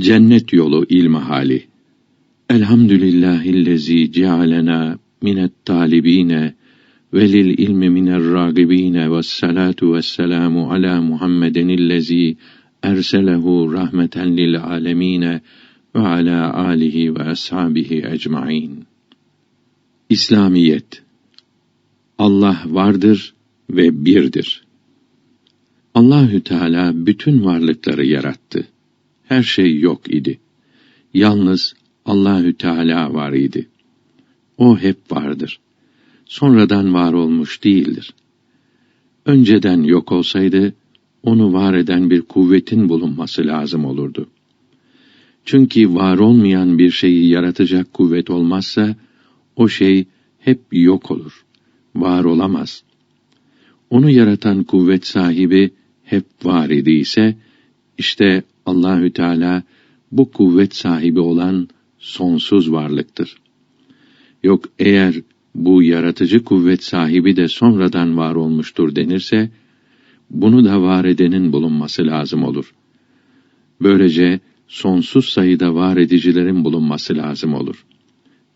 Cennet yolu ilmihali. Elhamdülillahillezî cealena minet talibine ve lil ilmi miner ragibine ve salatu ve selamu ala Muhammedenillezî erselehu rahmeten lil alemine ve ala alihi ve ashabihi ecmaîn. İslamiyet Allah vardır ve birdir. Allahü Teala bütün varlıkları yarattı. Her şey yok idi. Yalnız Allahü Teala var idi. O hep vardır. Sonradan var olmuş değildir. Önceden yok olsaydı onu var eden bir kuvvetin bulunması lazım olurdu. Çünkü var olmayan bir şeyi yaratacak kuvvet olmazsa o şey hep yok olur. Var olamaz. Onu yaratan kuvvet sahibi hep var idiyse işte Allahü Teala bu kuvvet sahibi olan sonsuz varlıktır. Yok eğer bu yaratıcı kuvvet sahibi de sonradan var olmuştur denirse, bunu da var edenin bulunması lazım olur. Böylece sonsuz sayıda var edicilerin bulunması lazım olur.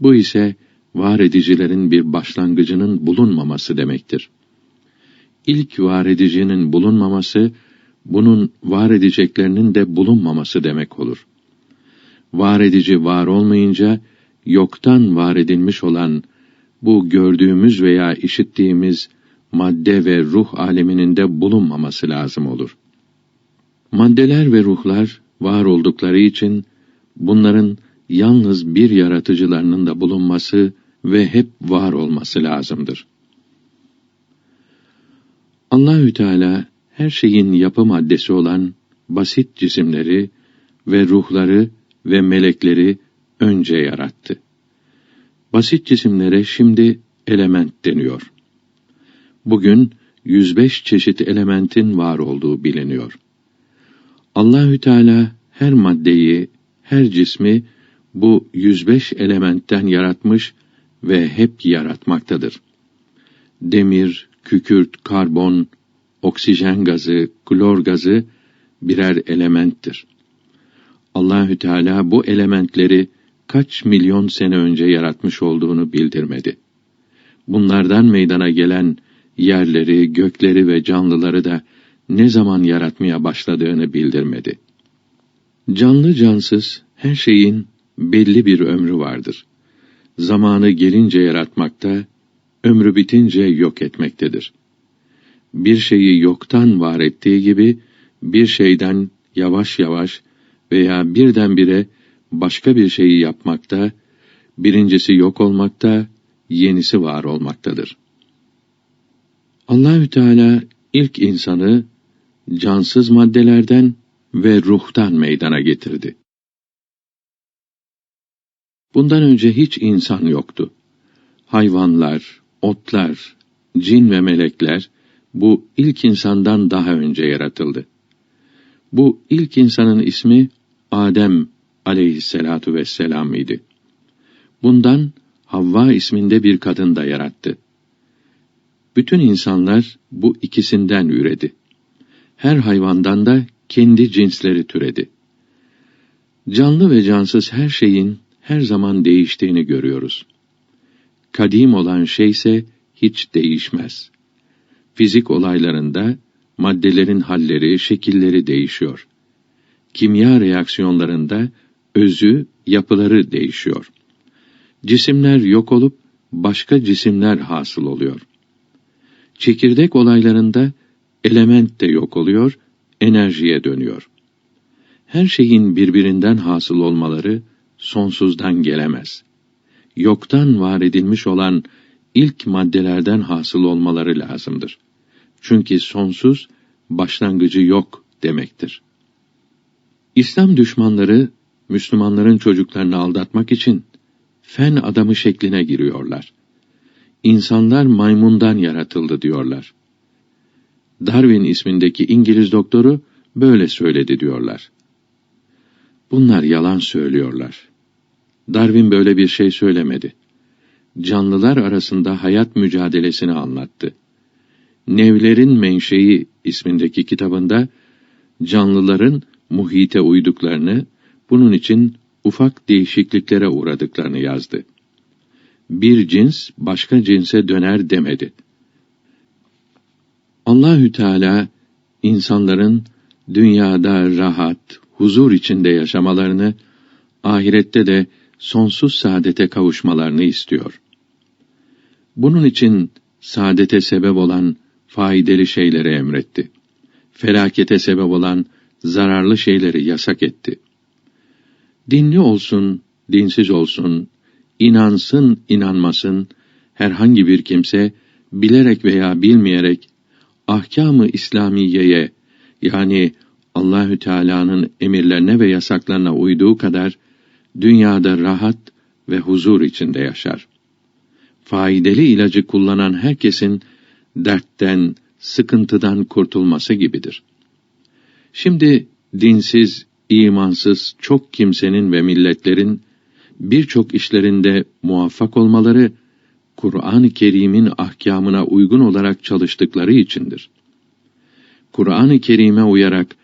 Bu ise var edicilerin bir başlangıcının bulunmaması demektir. İlk var edicinin bulunmaması, bunun var edeceklerinin de bulunmaması demek olur. Var edici var olmayınca, yoktan var edilmiş olan bu gördüğümüz veya işittiğimiz madde ve ruh aleminin de bulunmaması lazım olur. Maddeler ve ruhlar var oldukları için bunların yalnız bir yaratıcılarının da bulunması ve hep var olması lazımdır. Allahü Teala her şeyin yapı maddesi olan basit cisimleri ve ruhları ve melekleri önce yarattı. Basit cisimlere şimdi element deniyor. Bugün 105 çeşit elementin var olduğu biliniyor. Allahü Teala her maddeyi, her cismi bu 105 elementten yaratmış ve hep yaratmaktadır. Demir, kükürt, karbon, oksijen gazı, klor gazı birer elementtir. Allahü Teala bu elementleri kaç milyon sene önce yaratmış olduğunu bildirmedi. Bunlardan meydana gelen yerleri, gökleri ve canlıları da ne zaman yaratmaya başladığını bildirmedi. Canlı cansız her şeyin belli bir ömrü vardır. Zamanı gelince yaratmakta, ömrü bitince yok etmektedir. Bir şeyi yoktan var ettiği gibi bir şeyden yavaş yavaş veya birdenbire başka bir şeyi yapmakta, birincisi yok olmakta, yenisi var olmaktadır. Allahü Teala ilk insanı cansız maddelerden ve ruhtan meydana getirdi. Bundan önce hiç insan yoktu. Hayvanlar, otlar, cin ve melekler bu ilk insandan daha önce yaratıldı. Bu ilk insanın ismi Adem aleyhisselatu vesselam idi. Bundan Havva isminde bir kadın da yarattı. Bütün insanlar bu ikisinden üredi. Her hayvandan da kendi cinsleri türedi. Canlı ve cansız her şeyin her zaman değiştiğini görüyoruz. Kadim olan şey ise hiç değişmez. Fizik olaylarında maddelerin halleri, şekilleri değişiyor. Kimya reaksiyonlarında özü, yapıları değişiyor. Cisimler yok olup başka cisimler hasıl oluyor. Çekirdek olaylarında element de yok oluyor, enerjiye dönüyor. Her şeyin birbirinden hasıl olmaları sonsuzdan gelemez. Yoktan var edilmiş olan ilk maddelerden hasıl olmaları lazımdır. Çünkü sonsuz başlangıcı yok demektir. İslam düşmanları Müslümanların çocuklarını aldatmak için fen adamı şekline giriyorlar. İnsanlar maymundan yaratıldı diyorlar. Darwin ismindeki İngiliz doktoru böyle söyledi diyorlar. Bunlar yalan söylüyorlar. Darwin böyle bir şey söylemedi. Canlılar arasında hayat mücadelesini anlattı. Nevlerin Menşei ismindeki kitabında canlıların muhite uyduklarını, bunun için ufak değişikliklere uğradıklarını yazdı. Bir cins başka cinse döner demedi. Allahü Teala insanların dünyada rahat, huzur içinde yaşamalarını, ahirette de sonsuz saadete kavuşmalarını istiyor. Bunun için saadete sebep olan faydalı şeyleri emretti. Felakete sebep olan zararlı şeyleri yasak etti. Dinli olsun, dinsiz olsun, inansın, inanmasın, herhangi bir kimse bilerek veya bilmeyerek ahkamı İslamiyeye yani Allahü Teala'nın emirlerine ve yasaklarına uyduğu kadar dünyada rahat ve huzur içinde yaşar. Faydalı ilacı kullanan herkesin dertten, sıkıntıdan kurtulması gibidir. Şimdi dinsiz, imansız çok kimsenin ve milletlerin birçok işlerinde muvaffak olmaları Kur'an-ı Kerim'in ahkamına uygun olarak çalıştıkları içindir. Kur'an-ı Kerim'e uyarak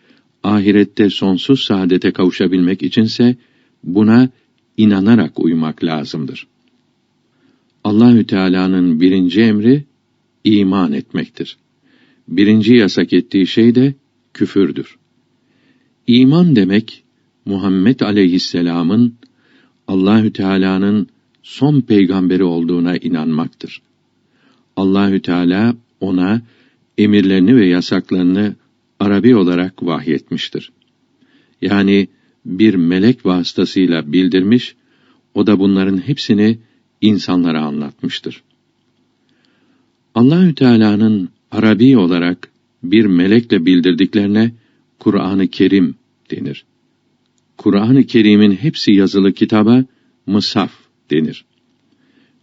ahirette sonsuz saadete kavuşabilmek içinse buna inanarak uymak lazımdır. Allahü Teala'nın birinci emri iman etmektir. Birinci yasak ettiği şey de küfürdür. İman demek Muhammed aleyhisselam'ın Allahü Teala'nın son peygamberi olduğuna inanmaktır. Allahü Teala ona emirlerini ve yasaklarını Arabi olarak vahyetmiştir. Yani bir melek vasıtasıyla bildirmiş, o da bunların hepsini insanlara anlatmıştır. Allahü Teala'nın Arabi olarak bir melekle bildirdiklerine Kur'an-ı Kerim denir. Kur'an-ı Kerim'in hepsi yazılı kitaba Mısaf denir.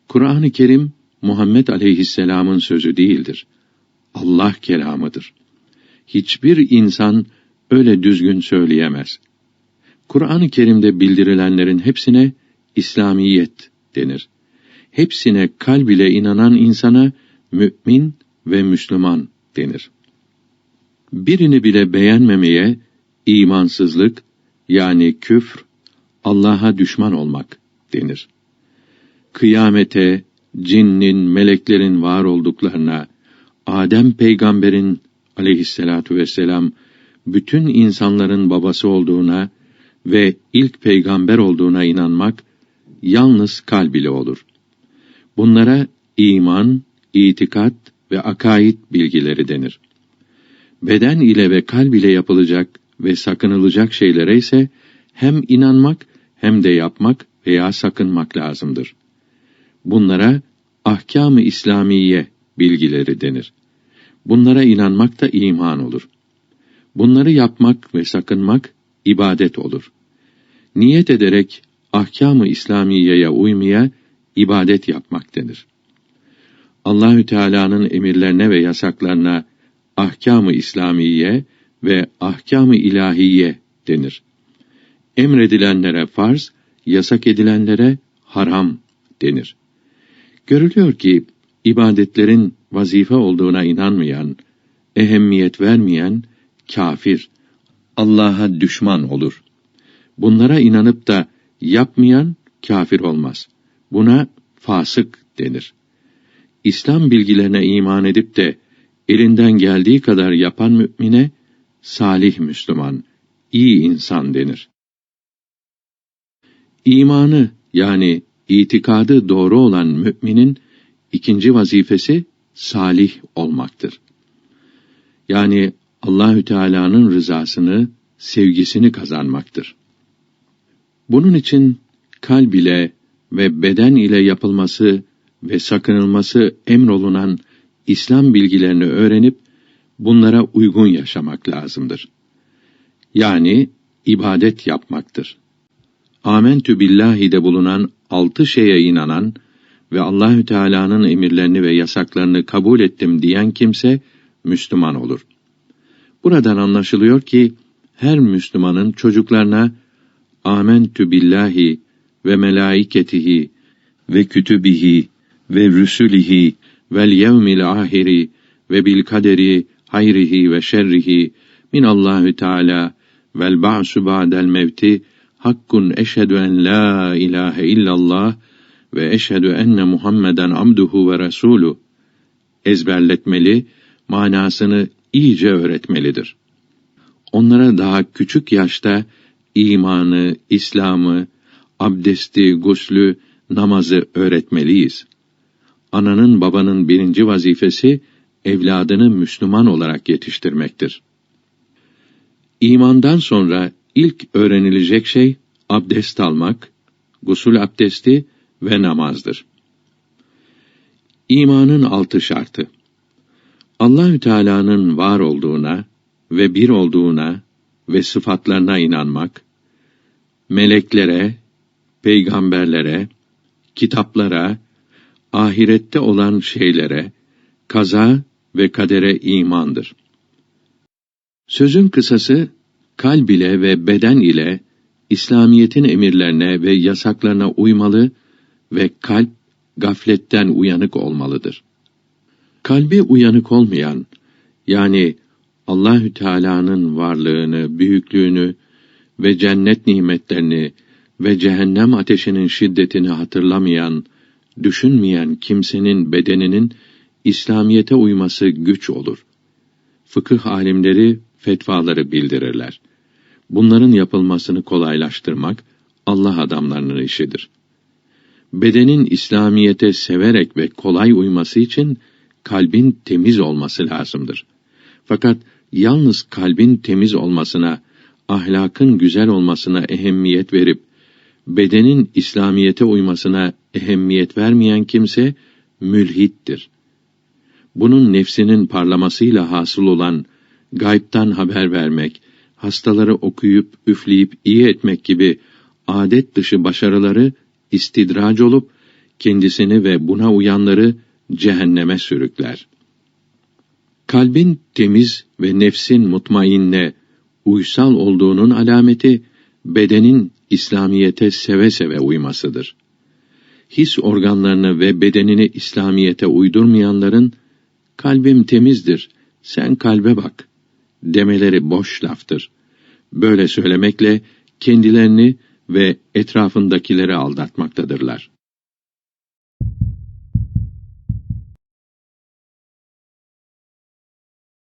Kur'an-ı Kerim Muhammed aleyhisselam'ın sözü değildir. Allah kelamıdır. Hiçbir insan öyle düzgün söyleyemez. Kur'an-ı Kerim'de bildirilenlerin hepsine İslamiyet denir. Hepsine kalb ile inanan insana mümin ve Müslüman denir. Birini bile beğenmemeye imansızlık yani küfr, Allah'a düşman olmak denir. Kıyamete, cinnin, meleklerin var olduklarına, Adem peygamberin aleyhisselatu vesselam bütün insanların babası olduğuna ve ilk peygamber olduğuna inanmak yalnız kalb ile olur. Bunlara iman, itikat ve akaid bilgileri denir. Beden ile ve kalb ile yapılacak ve sakınılacak şeylere ise hem inanmak hem de yapmak veya sakınmak lazımdır. Bunlara ahkâm-ı İslamiye bilgileri denir. Bunlara inanmak da iman olur. Bunları yapmak ve sakınmak ibadet olur. Niyet ederek ahkâm-ı İslamiyeye uymaya ibadet yapmak denir. Allahü Teala'nın emirlerine ve yasaklarına ahkâm-ı İslamiye ve ahkâm-ı ilahiye denir. Emredilenlere farz, yasak edilenlere haram denir. Görülüyor ki ibadetlerin vazife olduğuna inanmayan, ehemmiyet vermeyen kafir, Allah'a düşman olur. Bunlara inanıp da yapmayan kafir olmaz. Buna fasık denir. İslam bilgilerine iman edip de elinden geldiği kadar yapan mümine salih Müslüman, iyi insan denir. İmanı yani itikadı doğru olan müminin ikinci vazifesi salih olmaktır. Yani Allahü Teala'nın rızasını, sevgisini kazanmaktır. Bunun için kalb ile ve beden ile yapılması ve sakınılması emrolunan İslam bilgilerini öğrenip bunlara uygun yaşamak lazımdır. Yani ibadet yapmaktır. Amentü billahi'de bulunan altı şeye inanan ve Allahü Teala'nın emirlerini ve yasaklarını kabul ettim diyen kimse Müslüman olur. Buradan anlaşılıyor ki her Müslümanın çocuklarına Amentü billahi ve melaiketihi ve kütübihi ve rüsülihi vel yevmil ahiri ve bil kaderi hayrihi ve şerrihi min Allahü Teala vel ba'su ba'del mevti Hakkun eşhedü en la ilahe illallah ve eşhedü enne Muhammeden abduhu ve resulu ezberletmeli, manasını iyice öğretmelidir. Onlara daha küçük yaşta imanı, İslam'ı, abdesti, guslü, namazı öğretmeliyiz. Ananın babanın birinci vazifesi evladını Müslüman olarak yetiştirmektir. İmandan sonra ilk öğrenilecek şey abdest almak, gusul abdesti ve namazdır. İmanın altı şartı. Allahü Teala'nın var olduğuna ve bir olduğuna ve sıfatlarına inanmak, meleklere, peygamberlere, kitaplara, ahirette olan şeylere, kaza ve kadere imandır. Sözün kısası, kalb ile ve beden ile İslamiyetin emirlerine ve yasaklarına uymalı ve kalp gafletten uyanık olmalıdır. Kalbi uyanık olmayan yani Allahü Teala'nın varlığını, büyüklüğünü ve cennet nimetlerini ve cehennem ateşinin şiddetini hatırlamayan, düşünmeyen kimsenin bedeninin İslamiyete uyması güç olur. Fıkıh alimleri fetvaları bildirirler. Bunların yapılmasını kolaylaştırmak Allah adamlarının işidir. Bedenin İslamiyete severek ve kolay uyması için kalbin temiz olması lazımdır. Fakat yalnız kalbin temiz olmasına, ahlakın güzel olmasına ehemmiyet verip bedenin İslamiyete uymasına ehemmiyet vermeyen kimse mülhittir. Bunun nefsinin parlamasıyla hasıl olan gaybtan haber vermek, hastaları okuyup üfleyip iyi etmek gibi adet dışı başarıları istidrac olup kendisini ve buna uyanları cehenneme sürükler. Kalbin temiz ve nefsin mutmainne, uysal olduğunun alameti bedenin İslamiyete seve seve uymasıdır. His organlarını ve bedenini İslamiyete uydurmayanların kalbim temizdir, sen kalbe bak demeleri boş laftır. Böyle söylemekle kendilerini ve etrafındakileri aldatmaktadırlar.